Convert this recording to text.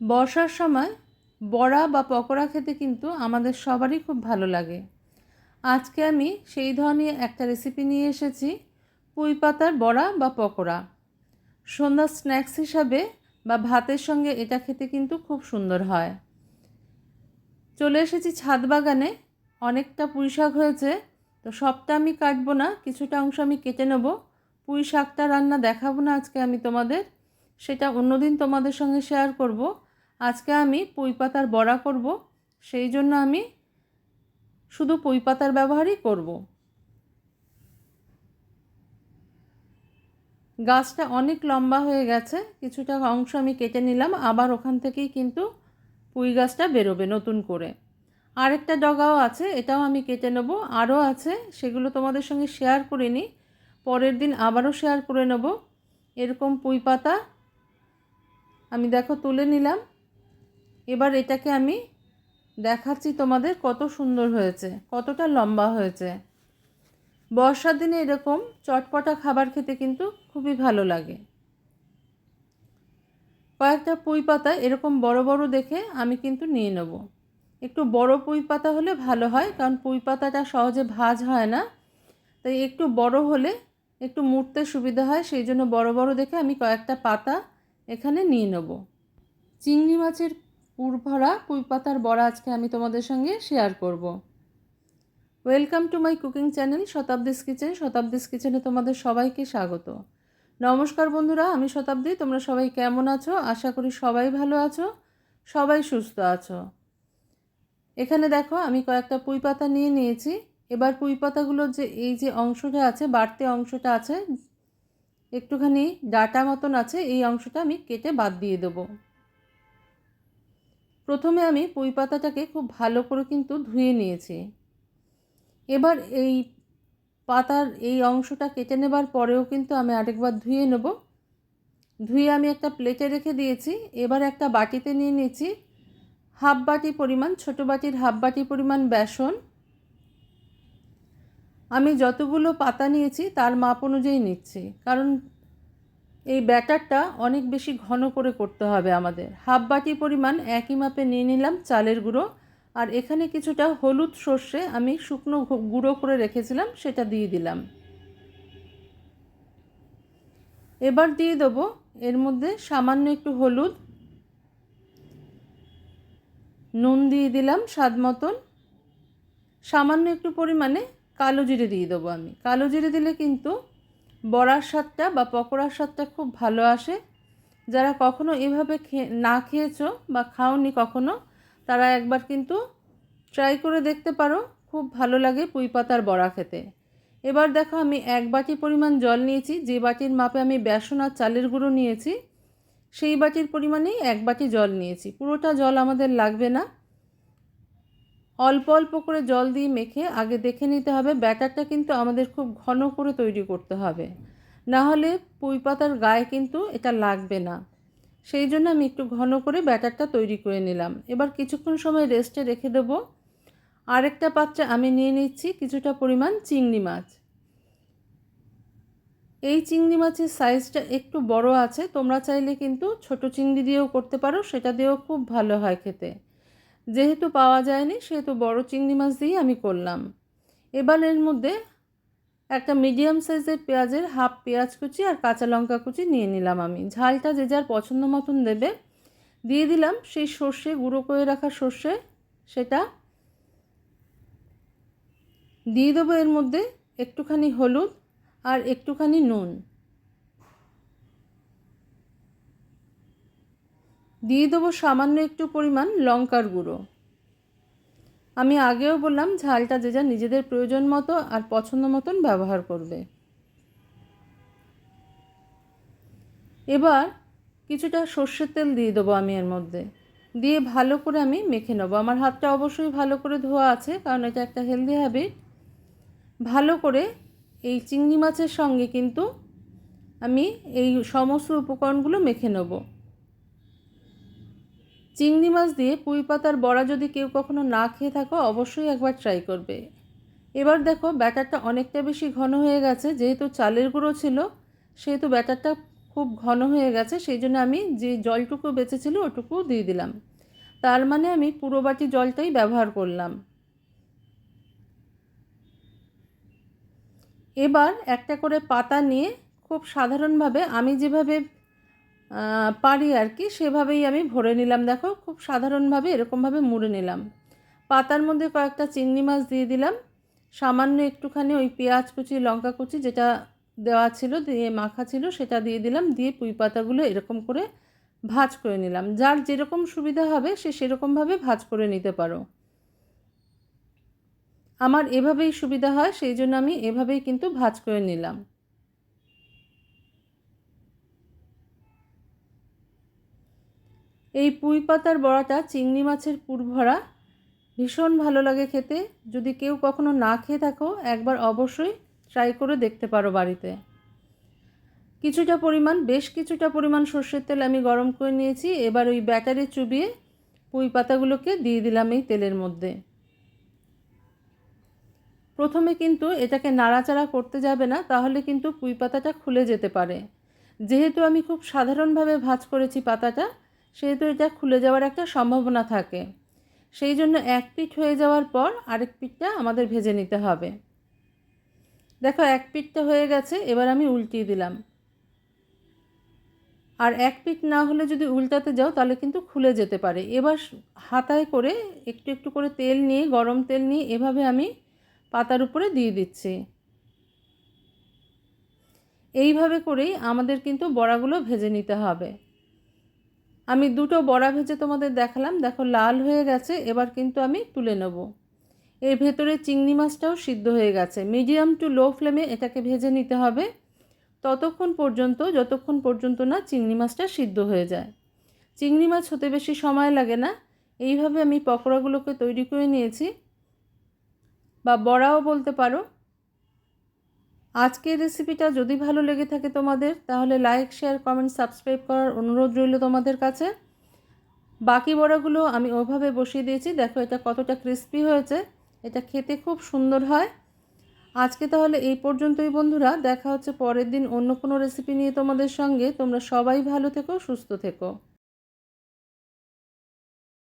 বর্ষার সময় বড়া বা পকোড়া খেতে কিন্তু আমাদের সবারই খুব ভালো লাগে। আজকে আমি সেই ধরনের একটা রেসিপি নিয়ে এসেছি, পুঁই পাতার বড়া বা পকোড়া। সন্ধ্যার স্ন্যাক্স হিসাবে বা ভাতের সঙ্গে এটা খেতে কিন্তু খুব সুন্দর হয়। চলে এসেছি ছাদ বাগানে, অনেকটা পুঁই শাক হয়েছে, তো সবটা আমি কাটবো না, কিছুটা অংশ আমি কেটে নেব। পুঁই শাকটা রান্না দেখাবো না আজকে আমি তোমাদের, সেটা অন্যদিন তোমাদের সঙ্গে শেয়ার করব। আজকে আমি পুঁই পাতার বড়া করব, সেই জন্য আমি শুধু পুঁই পাতার ব্যবহারই করব। গাছটা অনেক লম্বা হয়ে গেছে, কিছুটা অংশ আমি কেটে নিলাম, আবার ওখান থেকেই কিন্তু পুঁই গাছটা বেরোবে নতুন করে। আরেকটা ডগাও আছে, এটাও আমি কেটে নেব, আরও আছে, সেগুলো তোমাদের সঙ্গে শেয়ার করিনি পরের দিন আবারও শেয়ার করে নেব। এরকম পুঁই পাতা আমি দেখো তুলে নিলাম। এবার এটাকে আমি দেখাচ্ছি তোমাদের কত সুন্দর হয়েছে, কতটা লম্বা হয়েছে। বর্ষার দিনে এরকম চটপটা খাবার খেতে কিন্তু খুবই ভালো লাগে। কয়েকটা পুঁই পাতা এরকম বড় বড় দেখে আমি কিন্তু নিয়ে নেব। একটু বড় পুঁই পাতা হলে ভালো হয়, কারণ পুঁই পাতাটা সহজে ভাজ হয় না। তাই একটু বড় হলে একটু মুড়তে সুবিধা হয়, সেই জন্য বড় বড় দেখে আমি কয়েকটা পাতা এখানে নিয়ে নেব। চিংড়ি মাছের পুর ভরা পুঁই পাতার বড়া আজকে আমি তোমাদের সঙ্গে শেয়ার করব। Welcome to my cooking channel Shatabdi's kitchen Shatabdi's কিচেনে তোমাদের সবাইকে স্বাগত। নমস্কার বন্ধুরা, আমি শতাব্দী। তোমরা সবাই কেমন আছো? আশা করি সবাই ভালো আছো, সবাই সুস্থ আছো। এখানে দেখো, আমি কয়েকটা পুঁই পাতা নিয়ে নিয়েছি। এবার পুঁই পাতাগুলোর যে, এই যে অংশটা আছে, বাড়তি অংশটা আছে, একটুখানি ডাটা মতন আছে, এই অংশটা আমি কেটে বাদ দিয়ে দেবো। প্রথমে আমি পুঁই পাতাটাকে খুব ভালো করে কিন্তু ধুয়ে নিয়েছি। এবার এই পাতার এই অংশটা কেটে নেবার পরেও কিন্তু আমি আরেকবার ধুয়ে নেব। ধুয়ে আমি একটা প্লেটে রেখে দিয়েছি। এবার একটা বাটিতে নিয়ে নিয়েছি হাফ বাটি পরিমাণ, ছোটো বাটির হাফ বাটি পরিমাণ বেসন। আমি যতগুলো পাতা নিয়েছি তার মাপ অনুযায়ী নিচ্ছি। কারণ এই ব্যাটারটা অনেক বেশি ঘন করে করতে হবে আমাদের। হাফ বাটি পরিমাণ একই মাপে নিয়ে নিলাম চালের গুঁড়ো। আর এখানে কিছুটা হলুদ সর্ষে আমি শুকনো গুঁড়ো করে রেখেছিলাম, সেটা দিয়ে দিলাম। এবার দিয়ে দেবো এর মধ্যে সামান্য একটু হলুদ। নুন দিয়ে দিলাম স্বাদ মতন। সামান্য একটু পরিমাণে কালো জিরে দিয়ে দেবো আমি। কালো জিরে দিলে কিন্তু বড়ার স্বাদটা বা পকোড়ার স্বাদটা খুব ভালো আসে। যারা কখনো এভাবে না খেয়েছো বা খাওনি কখনো, তারা একবার কিন্তু ট্রাই করে দেখতে পারো, খুব ভালো লাগে পুঁই পাতার বড়া খেতে। এবার দেখো আমি এক বাটি পরিমাণ জল নিয়েছি, যে বাটির মাপে আমি বেসন আর চালের গুঁড়ো নিয়েছি, সেই বাটির পরিমাণেই এক বাটি জল নিয়েছি। পুরোটা জল আমাদের লাগবে না। অল্প অল্প করে জল দিয়ে মেখে আগে দেখে নিতে হবে, ব্যাটারটা কিন্তু আমাদের খুব ঘন করে তৈরি করতে হবে। না হলে পুঁই পাতার গায়ে কিন্তু এটা লাগবে না। সেই জন্য আমি একটু ঘন করে ব্যাটারটা তৈরি করে নিলাম। এবার কিছুক্ষণ সময় রেস্টে রেখে দেবো। আরেকটা পাত্রে আমি নিয়ে নিচ্ছি কিছুটা পরিমাণ চিংড়ি মাছ। এই চিংড়ি মাছের সাইজটা একটু বড় আছে, তোমরা চাইলে কিন্তু ছোট চিংড়ি দিয়েও করতে পারো, সেটা দিয়েও খুব ভালো হয় খেতে। যেহেতু পাওয়া যায়নি, সেহেতু বড় চিংড়ি মাছ দিয়েই আমি করলাম। এবার এর মধ্যে একটা মিডিয়াম সাইজের পেঁয়াজের হাফ পেঁয়াজ কুচি আর কাঁচা লঙ্কা কুচি নিয়ে নিলাম আমি। ঝালটা যে যার পছন্দ মতন দেবে। দিয়ে দিলাম সেই সর্ষে, গুঁড়ো করে রাখা সর্ষে, সেটা। দিয়ে দেবো এর মধ্যে একটুখানি হলুদ আর একটুখানি নুন। দিয়ে দেবো সামান্য একটু পরিমাণ লঙ্কার গুঁড়ো। আমি আগেও বললাম ঝালটা যে যা নিজেদের প্রয়োজন মতো আর পছন্দ মতন ব্যবহার করবে। এবার কিছুটা সর্ষের তেল দিয়ে দেবো আমি এর মধ্যে। দিয়ে ভালো করে আমি মেখে নেব। আমার হাতটা অবশ্যই ভালো করে ধোয়া আছে, কারণ এটা একটা হেলদি হ্যাবিট ভালো করে এই চিংড়ি মাছের সঙ্গে কিন্তু আমি এই সমস্ত উপকরণগুলো মেখে নেব। চিংড়ি মাছ দিয়ে পুঁই পাতার বড়া যদি কেউ কখনো না খেয়ে থাকো, অবশ্যই একবার ট্রাই করবে। এবার দেখো, ব্যাটারটা অনেকটা বেশি ঘন হয়ে গেছে, যেহেতু চালের গুঁড়ো ছিল, সেহেতু ব্যাটারটা খুব ঘন হয়ে গেছে, সেই জন্য আমি যে জলটুকু বেঁচেছিল ওটুকু দিয়ে দিলাম। তার মানে আমি পুরো বাটি জলটাই ব্যবহার করলাম। এবার একটা করে পাতা নিয়ে খুব সাধারণভাবে আমি যেভাবে পারি আর কি, সেভাবেই আমি ভরে নিলাম। দেখো, খুব সাধারণভাবে এরকমভাবে মুড়ে নিলাম। পাতার মধ্যে কয়েকটা চিংড়ি মাছ দিয়ে দিলাম। সামান্য একটুখানি ওই পেঁয়াজ কুচি, লঙ্কা কুচি যেটা দেওয়া ছিল, দিয়ে মাখা ছিল, সেটা দিয়ে দিলাম। দিয়ে পুঁই পাতাগুলো এরকম করে ভাজ করে নিলাম। যার যেরকম সুবিধা হবে, সে সেরকমভাবে ভাজ করে নিতে পারো। আমার এভাবেই সুবিধা হয়, সেই জন্য আমি এভাবেই কিন্তু ভাজ করে নিলাম। এই পুঁই পাতার বড়াটা চিংড়ি মাছের পুর ভরা। ভীষণ ভালো লাগে খেতে। যদি কেউ কখনো না খেয়ে থাকো, একবার অবশ্যই ট্রাই করে দেখতে পারো বাড়িতে। কিছুটা পরিমাণ, বেশ কিছুটা পরিমাণ সর্ষের তেল আমি গরম করে নিয়েছি। এবার ওই ব্যাটারে চুবিয়ে পুঁই পাতাগুলোকে দিয়ে দিলাম এই তেলের মধ্যে। প্রথমে কিন্তু এটাকে নাড়াচাড়া করতে যাবে না, তাহলে কিন্তু পুঁই পাতাটা খুলে যেতে পারে। যেহেতু আমি খুব সাধারণভাবে ভাজ করেছি পাতাটা সেহেতু এটা খুলে যাওয়ার একটা সম্ভাবনা থাকে। সেই জন্য এক পিঠ হয়ে যাওয়ার পর আরেক পিঠটা আমাদের ভেজে নিতে হবে। দেখো, এক পিঠটা হয়ে গেছে, এবার আমি উল্টিয়ে দিলাম। আর এক পিঠ না হলে যদি উল্টাতে যাও, তাহলে কিন্তু খুলে যেতে পারে। এবার হাতায় করে একটু একটু করে তেল নিয়ে, গরম তেল নিয়ে এভাবে আমি পাতার উপরে দিয়ে দিচ্ছি। এইভাবে করেই আমাদের কিন্তু বড়াগুলো ভেজে নিতে হবে। আমি দুটো বড়া ভেজে তোমাদের দেখালাম। দেখো, লাল হয়ে গেছে, এবার কিন্তু আমি তুলে নেব। এর ভেতরে চিংড়ি মাছটাও সিদ্ধ হয়ে গেছে। মিডিয়াম টু লো ফ্লেমে এটাকে ভেজে নিতে হবে। ততক্ষণ পর্যন্ত, যতক্ষণ পর্যন্ত না চিংড়ি মাছটা সিদ্ধ হয়ে যায়। চিংড়ি মাছ হতে বেশি সময় লাগে না। এইভাবে আমি পকোড়াগুলোকে তৈরি করে নিয়েছি। বা বড়াও বলতে পারো। আজকের রেসিপিটা যদি ভালো লেগে থাকে তোমাদের, তাহলে লাইক শেয়ার কমেন্ট সাবস্ক্রাইব করার অনুরোধ রইল তোমাদের কাছে। বাকি বড়াগুলো আমি ওভাবে বসিয়ে দিয়েছি। দেখো এটা কতটা ক্রিস্পি হয়েছে। এটা খেতে খুব সুন্দর হয়। আজকে তাহলে এই পর্যন্তই বন্ধুরা। দেখা হচ্ছে পরের দিন অন্য কোনো রেসিপি নিয়ে তোমাদের সঙ্গে। তোমরা সবাই ভালো থেকো, সুস্থ থেকো।